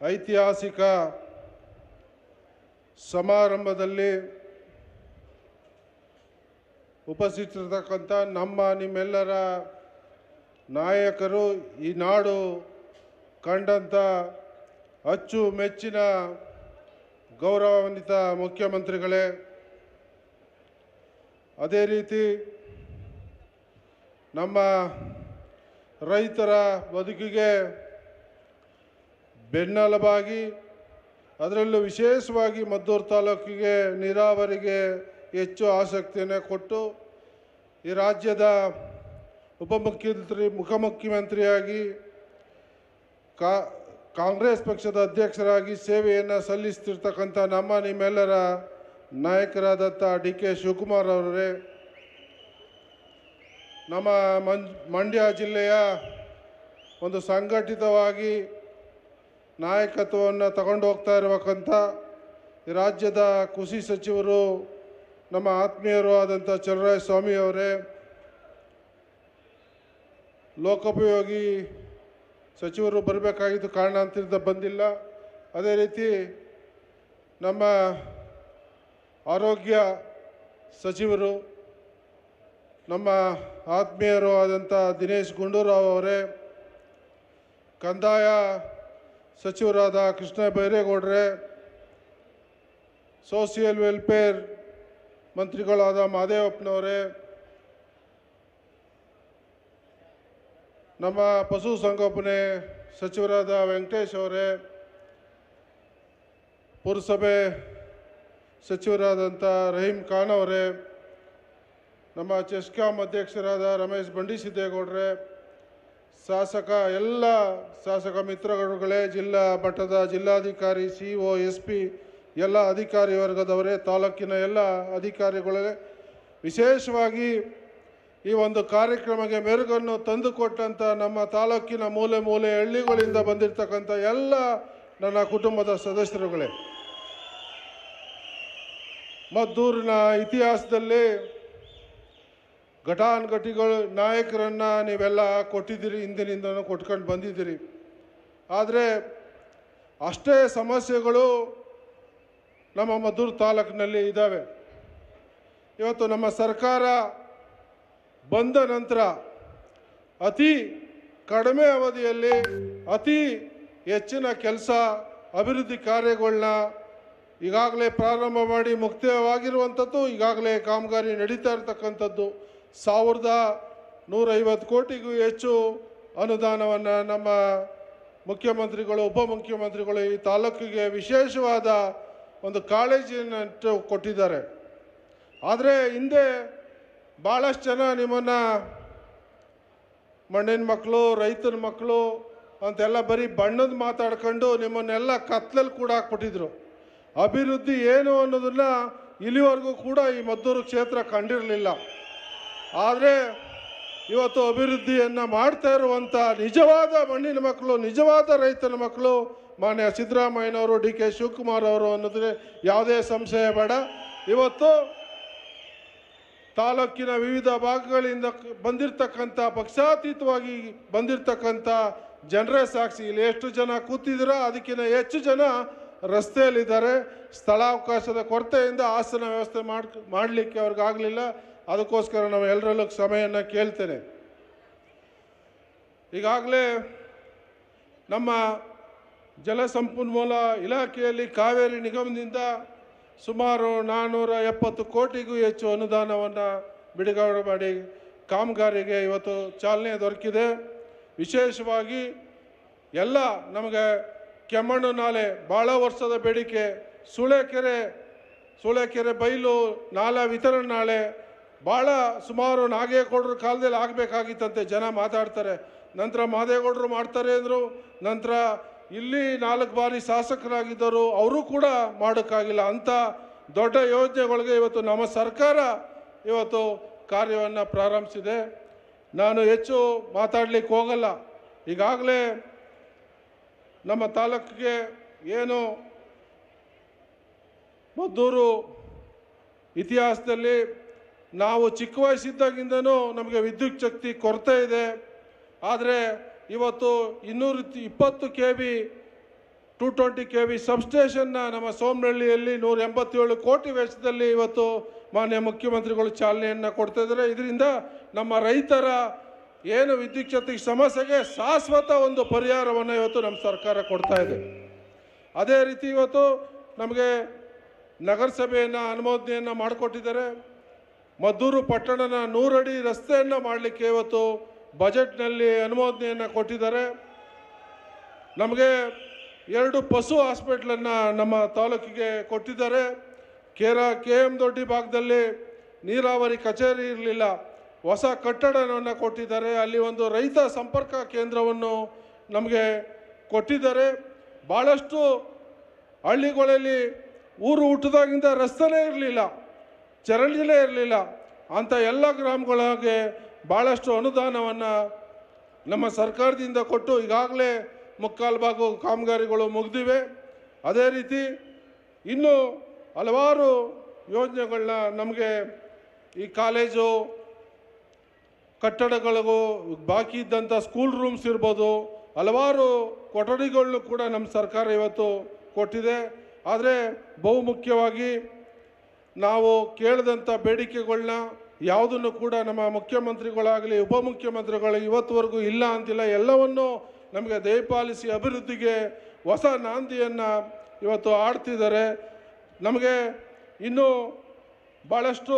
ಐತಿಹಾಸಿಕ ಸಮಾರಂಭದಲ್ಲಿ ಉಪಸ್ಥಿತಿರ್ತಕ್ಕಂಥ ನಮ್ಮ ನಿಮ್ಮೆಲ್ಲರ ನಾಯಕರು ಈ ನಾಡು ಕಂಡಂಥ ಅಚ್ಚು ಮೆಚ್ಚಿನ ಗೌರವಾನ್ವಿತ ಮುಖ್ಯಮಂತ್ರಿಗಳೇ, ಅದೇ ರೀತಿ ನಮ್ಮ ರೈತರ ಬದುಕಿಗೆ ಬೆನ್ನೆಲುಬಾಗಿ, ಅದರಲ್ಲೂ ವಿಶೇಷವಾಗಿ ಮದ್ದೂರು ತಾಲೂಕಿಗೆ ನೀರಾವರಿಗೆ ಹೆಚ್ಚು ಆಸಕ್ತಿಯನ್ನು ಕೊಟ್ಟು ಈ ರಾಜ್ಯದ ಉಪಮುಖ್ಯಮಂತ್ರಿ ಮುಖಮುಖ್ಯಮಂತ್ರಿಯಾಗಿ ಕಾ, ಕಾಂಗ್ರೆಸ್ ಪಕ್ಷದ ಅಧ್ಯಕ್ಷರಾಗಿ ಸೇವೆಯನ್ನು ಸಲ್ಲಿಸ್ತಿರ್ತಕ್ಕಂಥ ನಮ್ಮ ನಿಮ್ಮೆಲ್ಲರ ನಾಯಕರಾದಂಥ ಡಿ ಕೆ ಶಿವಕುಮಾರ್ ಅವರೇ, ನಮ್ಮ ಮಂಡ್ಯ ಜಿಲ್ಲೆಯ ಒಂದು ಸಂಘಟಿತವಾಗಿ ನಾಯಕತ್ವವನ್ನು ತಗೊಂಡು ಹೋಗ್ತಾ ಇರಬೇಕಂತ ರಾಜ್ಯದ ಕೃಷಿ ಸಚಿವರು ನಮ್ಮ ಆತ್ಮೀಯರು ಆದಂಥ ಚಲರಾಯ ಸ್ವಾಮಿ ಅವರೇ, ಲೋಕೋಪಯೋಗಿ ಸಚಿವರು ಬರಬೇಕಾಗಿದ್ದು ಕಾರಣಾಂತರದಿಂದ ಬಂದಿಲ್ಲ. ಅದೇ ರೀತಿ ನಮ್ಮ ಆರೋಗ್ಯ ಸಚಿವರು, ನಮ್ಮ ಆತ್ಮೀಯರು ಆದಂಥ ದಿನೇಶ್ ಗುಂಡೂರಾವ್ ಅವರೇ, ಕಂದಾಯ ಸಚಿವರಾದ ಕೃಷ್ಣ ಬೈರೇಗೌಡ್ರೆ ಸೋಷಿಯಲ್ ವೆಲ್ಫೇರ್ ಮಂತ್ರಿಗಳಾದ ಮಹದೇವಪ್ಪನವರೇ ನಮ್ಮ ಪಶು ಸಂಗೋಪನೆ ಸಚಿವರಾದ ವೆಂಕಟೇಶ್ ಅವರೇ, ಪುರಸಭೆ ಸಚಿವರಾದಂಥ ರಹೀಂ ಖಾನ್ ಅವರೇ, ನಮ್ಮ ಚೆಸ್ಕಾಂ ಅಧ್ಯಕ್ಷರಾದ ರಮೇಶ್ ಬಂಡಿಸಿದ್ದೇಗೌಡ್ರೆ ಶಾಸಕ, ಎಲ್ಲ ಶಾಸಕ ಮಿತ್ರಗಳುಗಳೇ ಜಿಲ್ಲಾ ಮಟ್ಟದ ಜಿಲ್ಲಾಧಿಕಾರಿ, ಸಿ ಒ, ಎಸ್ ಪಿ, ಎಲ್ಲ ಅಧಿಕಾರಿ ವರ್ಗದವರೇ, ತಾಲೂಕಿನ ಎಲ್ಲ ಅಧಿಕಾರಿಗಳೇ, ವಿಶೇಷವಾಗಿ ಈ ಒಂದು ಕಾರ್ಯಕ್ರಮಕ್ಕೆ ಮೆರುಗನ್ನು ತಂದುಕೊಟ್ಟಂಥ ನಮ್ಮ ತಾಲೂಕಿನ ಮೂಲೆ ಮೂಲೆ ಹಳ್ಳಿಗಳಿಂದ ಬಂದಿರತಕ್ಕಂಥ ಎಲ್ಲ ನನ್ನ ಕುಟುಂಬದ ಸದಸ್ಯರುಗಳೇ. ಮದ್ದೂರಿನ ಇತಿಹಾಸದಲ್ಲಿ ಘಟಾನುಘಟಿಗಳು ನಾಯಕರನ್ನು ನೀವೆಲ್ಲ ಕೊಟ್ಟಿದ್ದೀರಿ, ಹಿಂದಿನಿಂದನೂ ಕೊಟ್ಕೊಂಡು ಬಂದಿದ್ದೀರಿ. ಆದರೆ ಅಷ್ಟೇ ಸಮಸ್ಯೆಗಳು ನಮ್ಮ ಮದ್ದೂರು ತಾಲೂಕಿನಲ್ಲಿ ಇದ್ದಾವೆ. ಇವತ್ತು ನಮ್ಮ ಸರ್ಕಾರ ಬಂದ ನಂತರ ಅತಿ ಕಡಿಮೆ ಅವಧಿಯಲ್ಲಿ ಅತಿ ಹೆಚ್ಚಿನ ಕೆಲಸ, ಅಭಿವೃದ್ಧಿ ಕಾರ್ಯಗಳನ್ನ ಈಗಾಗಲೇ ಪ್ರಾರಂಭ ಮಾಡಿ ಮುಕ್ತವಾಗಿರುವಂಥದ್ದು, ಈಗಾಗಲೇ ಕಾಮಗಾರಿ ನಡೀತಾ ಇರತಕ್ಕಂಥದ್ದು. ಸಾವಿರದ ನೂರೈವತ್ತು ಕೋಟಿಗೂ ಹೆಚ್ಚು ಅನುದಾನವನ್ನು ನಮ್ಮ ಮುಖ್ಯಮಂತ್ರಿಗಳು ಉಪಮುಖ್ಯಮಂತ್ರಿಗಳು ಈ ತಾಲೂಕಿಗೆ ವಿಶೇಷವಾದ ಒಂದು ಕಾಳಜಿಯನ್ನು ಕೊಟ್ಟಿದ್ದಾರೆ. ಆದರೆ ಹಿಂದೆ ಭಾಳಷ್ಟು ಜನ ನಿಮ್ಮನ್ನು ಮಣ್ಣಿನ ಮಕ್ಕಳು, ರೈತನ ಮಕ್ಕಳು ಅಂತೆಲ್ಲ ಬರೀ ಬಣ್ಣದ ಮಾತಾಡ್ಕೊಂಡು ನಿಮ್ಮನ್ನೆಲ್ಲ ಕತ್ಲಲ್ಲಿ ಕೂಡ ಹಾಕ್ಬಿಟ್ಟಿದ್ರು. ಅಭಿವೃದ್ಧಿ ಏನು ಅನ್ನೋದನ್ನು ಇಲ್ಲಿವರೆಗೂ ಕೂಡ ಈ ಮದ್ದೂರು ಕ್ಷೇತ್ರ ಕಂಡಿರಲಿಲ್ಲ. ಆದರೆ ಇವತ್ತು ಅಭಿವೃದ್ಧಿಯನ್ನು ಮಾಡ್ತಾ ಇರುವಂಥ ನಿಜವಾದ ಮಣ್ಣಿನ ಮಕ್ಕಳು, ನಿಜವಾದ ರೈತನ ಮಕ್ಕಳು, ಮಾನ್ಯ ಸಿದ್ದರಾಮಯ್ಯನವರು, ಡಿ ಕೆ ಶಿವಕುಮಾರ್ ಅವರು ಅನ್ನೋದ್ರೆ ಯಾವುದೇ ಸಂಶಯ ಬೇಡ. ಇವತ್ತು ತಾಲೂಕಿನ ವಿವಿಧ ಭಾಗಗಳಿಂದ ಬಂದಿರತಕ್ಕಂಥ ಪಕ್ಷಾತೀತವಾಗಿ ಬಂದಿರತಕ್ಕಂಥ ಜನರೇ ಸಾಕ್ಷಿ. ಇಲ್ಲಿ ಎಷ್ಟು ಜನ ಕೂತಿದ್ದೀರೋ? ಅದಕ್ಕಿಂತ ಹೆಚ್ಚು ಜನ ರಸ್ತೆಯಲ್ಲಿದ್ದಾರೆ. ಸ್ಥಳಾವಕಾಶದ ಕೊರತೆಯಿಂದ ಆಸನ ವ್ಯವಸ್ಥೆ ಮಾಡಿ ಮಾಡಲಿಕ್ಕೆ ಅವ್ರಿಗಾಗಲಿಲ್ಲ. ಅದಕ್ಕೋಸ್ಕರ ನಾವು ಎಲ್ಲರಲ್ಲೂ ಸಮಯನ ಕೇಳ್ತೇನೆ. ಈಗಾಗಲೇ ನಮ್ಮ ಜಲಸಂಪನ್ಮೂಲ ಇಲಾಖೆಯಲ್ಲಿ ಕಾವೇರಿ ನಿಗಮದಿಂದ ಸುಮಾರು ನಾನ್ನೂರ ಎಪ್ಪತ್ತು ಕೋಟಿಗೂ ಹೆಚ್ಚು ಅನುದಾನವನ್ನು ಬಿಡುಗಡೆ ಮಾಡಿ ಕಾಮಗಾರಿಗೆ ಇವತ್ತು ಚಾಲನೆ ದೊರಕಿದೆ. ವಿಶೇಷವಾಗಿ ಎಲ್ಲ ನಮಗೆ ಕೆಮ್ಮಣ್ಣು ನಾಲೆ ಭಾಳ ವರ್ಷದ ಬೇಡಿಕೆ, ಸೂಳೆಕೆರೆ ಸೂಳೆಕೆರೆ ಬೈಲು ನಾಲಾ ವಿತರಣೆ ನಾಳೆ ಭಾಳ ಸುಮಾರು ನಾಗೇಗೌಡರ ಕಾಲದಲ್ಲಿ ಆಗಬೇಕಾಗಿತ್ತಂತೆ. ಜನ ಮಾತಾಡ್ತಾರೆ. ನಂತರ ಮಾದೇಗೌಡರು ಮಾಡ್ತಾರೆ ಅಂದರು. ನಂತರ ಇಲ್ಲಿ ನಾಲ್ಕು ಬಾರಿ ಶಾಸಕರಾಗಿದ್ದರು. ಅವರು ಕೂಡ ಮಾಡೋಕ್ಕಾಗಿಲ್ಲ. ಅಂಥ ದೊಡ್ಡ ಯೋಜನೆಗಳಿಗೆ ಇವತ್ತು ನಮ್ಮ ಸರ್ಕಾರ ಇವತ್ತು ಕಾರ್ಯವನ್ನು ಪ್ರಾರಂಭಿಸಿದೆ. ನಾನು ಹೆಚ್ಚು ಮಾತಾಡಲಿಕ್ಕೆ ಹೋಗಲ್ಲ. ಈಗಾಗಲೇ ನಮ್ಮ ತಾಲೂಕಿಗೆ ಏನು ಮದ್ದೂರು ಇತಿಹಾಸದಲ್ಲಿ ನಾವು ಚಿಕ್ಕ ವಯಸ್ಸಿದ್ದಾಗಿಂದನೂ ನಮಗೆ ವಿದ್ಯುತ್ ಶಕ್ತಿ ಕೊರತೆ ಇದೆ. ಆದರೆ ಇವತ್ತು ಇನ್ನೂರ ಇಪ್ಪತ್ತು K V two twenty K V ಸಬ್ಸ್ಟೇಷನ್ನ ನಮ್ಮ ಸೋಮನಹಳ್ಳಿಯಲ್ಲಿ ನೂರ ಎಂಬತ್ತೇಳು ಕೋಟಿ ವೆಚ್ಚದಲ್ಲಿ ಇವತ್ತು ಮಾನ್ಯ ಮುಖ್ಯಮಂತ್ರಿಗಳು ಚಾಲನೆಯನ್ನು ಕೊಡ್ತಾ ಇದ್ದಾರೆ. ಇದರಿಂದ ನಮ್ಮ ರೈತರ ಏನು ವಿದ್ಯುತ್ ಶಕ್ತಿ ಸಮಸ್ಯೆಗೆ ಶಾಶ್ವತ ಒಂದು ಪರಿಹಾರವನ್ನು ಇವತ್ತು ನಮ್ಮ ಸರ್ಕಾರ ಕೊಡ್ತಾ ಇದೆ. ಅದೇ ರೀತಿ ಇವತ್ತು ನಮಗೆ ನಗರಸಭೆಯನ್ನು ಅನುಮೋದನೆಯನ್ನು ಮಾಡಿಕೊಟ್ಟಿದ್ದಾರೆ. ಮದ್ದೂರು ಪಟ್ಟಣನ ನೂರಡಿ ರಸ್ತೆಯನ್ನು ಮಾಡಲಿಕ್ಕೆ ಇವತ್ತು ಬಜೆಟ್ನಲ್ಲಿ ಅನುಮೋದನೆಯನ್ನು ಕೊಟ್ಟಿದ್ದಾರೆ. ನಮಗೆ ಎರಡು ಪಶು ಹಾಸ್ಪಿಟ್ಲನ್ನು ನಮ್ಮ ತಾಲೂಕಿಗೆ ಕೊಟ್ಟಿದ್ದಾರೆ. ಕೇರ ಕೆ ಎಂ ದೊಡ್ಡಿ ಭಾಗದಲ್ಲಿ ನೀರಾವರಿ ಕಚೇರಿ ಇರಲಿಲ್ಲ. ಹೊಸ ಕಟ್ಟಡವನ್ನು ಕೊಟ್ಟಿದ್ದಾರೆ. ಅಲ್ಲಿ ಒಂದು ರೈತ ಸಂಪರ್ಕ ಕೇಂದ್ರವನ್ನು ನಮಗೆ ಕೊಟ್ಟಿದ್ದಾರೆ. ಭಾಳಷ್ಟು ಹಳ್ಳಿಗಳಲ್ಲಿ ಊರು ಹುಟ್ಟಿದಾಗಿಂದ ರಸ್ತೆನೇ ಇರಲಿಲ್ಲ. ಚರಂಡಿಲೇ ಇರಲಿಲ್ಲ. ಅಂಥ ಎಲ್ಲ ಗ್ರಾಮಗಳಿಗೆ ಭಾಳಷ್ಟು ಅನುದಾನವನ್ನು ನಮ್ಮ ಸರ್ಕಾರದಿಂದ ಕೊಟ್ಟು ಈಗಾಗಲೇ ಮುಕ್ಕಾಲು ಭಾಗ ಕಾಮಗಾರಿಗಳು ಮುಗಿದಿವೆ. ಅದೇ ರೀತಿ ಇನ್ನೂ ಹಲವಾರು ಯೋಜನೆಗಳನ್ನ ನಮಗೆ ಈ ಕಾಲೇಜು, ಕಟ್ಟಡಗಳಿಗೂ ಬಾಕಿ ಇದ್ದಂಥ ಸ್ಕೂಲ್ ರೂಮ್ಸ್ ಇರ್ಬೋದು, ಹಲವಾರು ಕೊಠಡಿಗಳನ್ನು ಕೂಡ ನಮ್ಮ ಸರ್ಕಾರ ಇವತ್ತು ಕೊಟ್ಟಿದೆ. ಆದರೆ ಬಹುಮುಖ್ಯವಾಗಿ ನಾವು ಕೇಳಿದಂಥ ಬೇಡಿಕೆಗಳನ್ನ ಯಾವುದನ್ನು ಕೂಡ ನಮ್ಮ ಮುಖ್ಯಮಂತ್ರಿಗಳಾಗಲಿ, ಉಪಮುಖ್ಯಮಂತ್ರಿಗಳು ಇವತ್ತುವರೆಗೂ ಇಲ್ಲ ಅಂತಿಲ್ಲ, ಎಲ್ಲವನ್ನೂ ನಮಗೆ ದಯಪಾಲಿಸಿ ಅಭಿವೃದ್ಧಿಗೆ ಹೊಸ ನಾಂದಿಯನ್ನು ಇವತ್ತು ಆಡ್ತಿದ್ದಾರೆ. ನಮಗೆ ಇನ್ನೂ ಭಾಳಷ್ಟು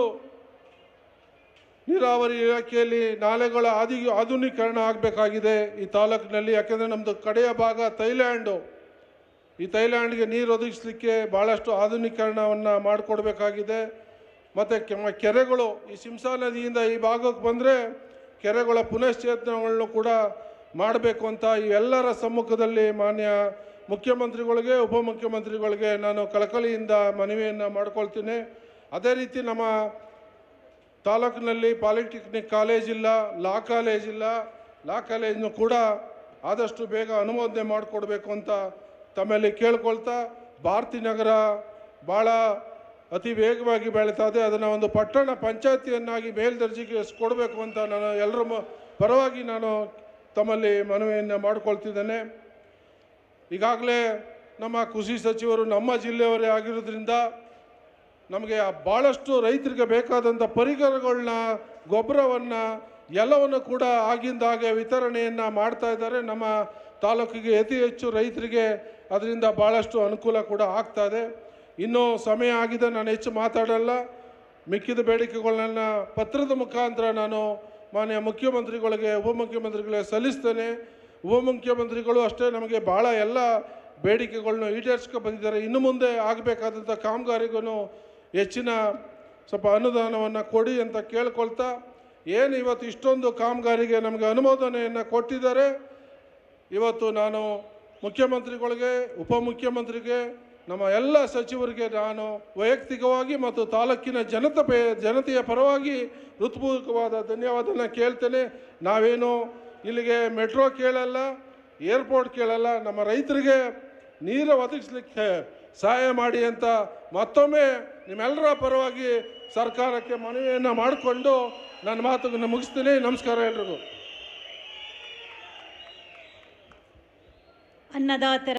ನೀರಾವರಿ ಇಲಾಖೆಯಲ್ಲಿ ನಾಲೆಗಳ ಆದಿ, ಆಧುನೀಕರಣ ಆಗಬೇಕಾಗಿದೆ ಈ ತಾಲೂಕಿನಲ್ಲಿ. ಯಾಕೆಂದರೆ ನಮ್ಮದು ಕಡೆಯ ಭಾಗ ಥೈಲ್ಯಾಂಡು. ಈ ಥೈಲ್ಯಾಂಡ್ಗೆ ನೀರು ಒದಗಿಸ್ಲಿಕ್ಕೆ ಭಾಳಷ್ಟು ಆಧುನೀಕರಣವನ್ನು ಮಾಡಿಕೊಡ್ಬೇಕಾಗಿದೆ. ಮತ್ತು ಕೆರೆಗಳು, ಈ ಸಿಂಸಾ ನದಿಯಿಂದ ಈ ಭಾಗಕ್ಕೆ ಬಂದರೆ ಕೆರೆಗಳ ಪುನಶ್ಚೇತನಗಳನ್ನು ಕೂಡ ಮಾಡಬೇಕು ಅಂತ ಇವೆಲ್ಲರ ಸಮ್ಮುಖದಲ್ಲಿ ಮಾನ್ಯ ಮುಖ್ಯಮಂತ್ರಿಗಳಿಗೆ, ಉಪಮುಖ್ಯಮಂತ್ರಿಗಳಿಗೆ ನಾನು ಕಳಕಳಿಯಿಂದ ಮನವಿಯನ್ನು ಮಾಡ್ಕೊಳ್ತೀನಿ. ಅದೇ ರೀತಿ ನಮ್ಮ ತಾಲೂಕಿನಲ್ಲಿ ಪಾಲಿಟೆಕ್ನಿಕ್ ಕಾಲೇಜ್ ಇಲ್ಲ, ಲಾ ಕಾಲೇಜ್ ಇಲ್ಲ. ಲಾ ಕಾಲೇಜನ್ನು ಕೂಡ ಆದಷ್ಟು ಬೇಗ ಅನುಮೋದನೆ ಮಾಡಿಕೊಡ್ಬೇಕು ಅಂತ ತಮ್ಮಲ್ಲಿ ಕೇಳ್ಕೊಳ್ತಾ ಭಾರತಿ ನಗರ ಭಾಳ ಅತಿ ವೇಗವಾಗಿ ಬೆಳೀತಾ ಇದೆ. ಅದನ್ನು ಒಂದು ಪಟ್ಟಣ ಪಂಚಾಯತಿಯನ್ನಾಗಿ ಮೇಲ್ದರ್ಜೆಗೆ ಕೊಡಬೇಕು ಅಂತ ನಾನು ಎಲ್ಲರ ಪರವಾಗಿ ನಾನು ತಮ್ಮಲ್ಲಿ ಮನವಿಯನ್ನು ಮಾಡಿಕೊಳ್ತಿದ್ದೇನೆ. ಈಗಾಗಲೇ ನಮ್ಮ ಕೃಷಿ ಸಚಿವರು ನಮ್ಮ ಜಿಲ್ಲೆಯವರೇ ಆಗಿರೋದ್ರಿಂದ ನಮಗೆ ಭಾಳಷ್ಟು ರೈತರಿಗೆ ಬೇಕಾದಂಥ ಪರಿಕರಗಳನ್ನ ಗೊಬ್ಬರವನ್ನು, ಎಲ್ಲವನ್ನು ಕೂಡ ಆಗಿಂದಾಗೆ ವಿತರಣೆಯನ್ನು ಮಾಡ್ತಾ ಇದ್ದಾರೆ. ನಮ್ಮ ತಾಲೂಕಿಗೆ ಅತಿ ಹೆಚ್ಚು ರೈತರಿಗೆ ಅದರಿಂದ ಭಾಳಷ್ಟು ಅನುಕೂಲ ಕೂಡ ಆಗ್ತಾ ಇದೆ. ಇನ್ನೂ ಸಮಯ ಆಗಿದೆ, ನಾನು ಹೆಚ್ಚು ಮಾತಾಡಲ್ಲ. ಮಿಕ್ಕಿದ ಬೇಡಿಕೆಗಳನ್ನ ಪತ್ರದ ಮುಖಾಂತರ ನಾನು ಮಾನ್ಯ ಮುಖ್ಯಮಂತ್ರಿಗಳಿಗೆ ಉಪಮುಖ್ಯಮಂತ್ರಿಗಳಿಗೆ ಸಲ್ಲಿಸ್ತೇನೆ. ಉಪಮುಖ್ಯಮಂತ್ರಿಗಳು ಅಷ್ಟೇ ನಮಗೆ ಭಾಳ ಎಲ್ಲ ಬೇಡಿಕೆಗಳನ್ನ ಈಡೇರಿಸ್ಕೊ ಬಂದಿದ್ದಾರೆ. ಇನ್ನು ಮುಂದೆ ಆಗಬೇಕಾದಂಥ ಕಾಮಗಾರಿಗೂ ಹೆಚ್ಚಿನ ಸ್ವಲ್ಪ ಅನುದಾನವನ್ನು ಕೊಡಿ ಅಂತ ಕೇಳ್ಕೊಳ್ತಾ, ಏನು ಇವತ್ತು ಇಷ್ಟೊಂದು ಕಾಮಗಾರಿಗೆ ನಮಗೆ ಅನುಮೋದನೆಯನ್ನು ಕೊಟ್ಟಿದ್ದಾರೆ. ಇವತ್ತು ನಾನು ಮುಖ್ಯಮಂತ್ರಿಗಳಿಗೆ, ಉಪಮುಖ್ಯಮಂತ್ರಿಗೆ, ನಮ್ಮ ಎಲ್ಲ ಸಚಿವರಿಗೆ ನಾನು ವೈಯಕ್ತಿಕವಾಗಿ ಮತ್ತು ತಾಲೂಕಿನ ಜನತೆ ಜನತೆಯ ಪರವಾಗಿ ಹೃತ್ಪೂರ್ವಕವಾದ ಧನ್ಯವಾದನ ಕೇಳ್ತೇನೆ. ನಾವೇನು ಇಲ್ಲಿಗೆ ಮೆಟ್ರೋ ಕೇಳಲ್ಲ, ಏರ್ಪೋರ್ಟ್ ಕೇಳಲ್ಲ, ನಮ್ಮ ರೈತರಿಗೆ ನೀರು ಒದಗಿಸ್ಲಿಕ್ಕೆ ಸಹಾಯ ಮಾಡಿ ಅಂತ ಮತ್ತೊಮ್ಮೆ ನಿಮ್ಮೆಲ್ಲರ ಪರವಾಗಿ ಸರ್ಕಾರಕ್ಕೆ ಮನವಿಯನ್ನು ಮಾಡಿಕೊಂಡು ನನ್ನ ಮಾತನ್ನು ಮುಗಿಸ್ತೀನಿ. ನಮಸ್ಕಾರ ಎಲ್ರಿಗೂ. ಅನ್ನದಾತರ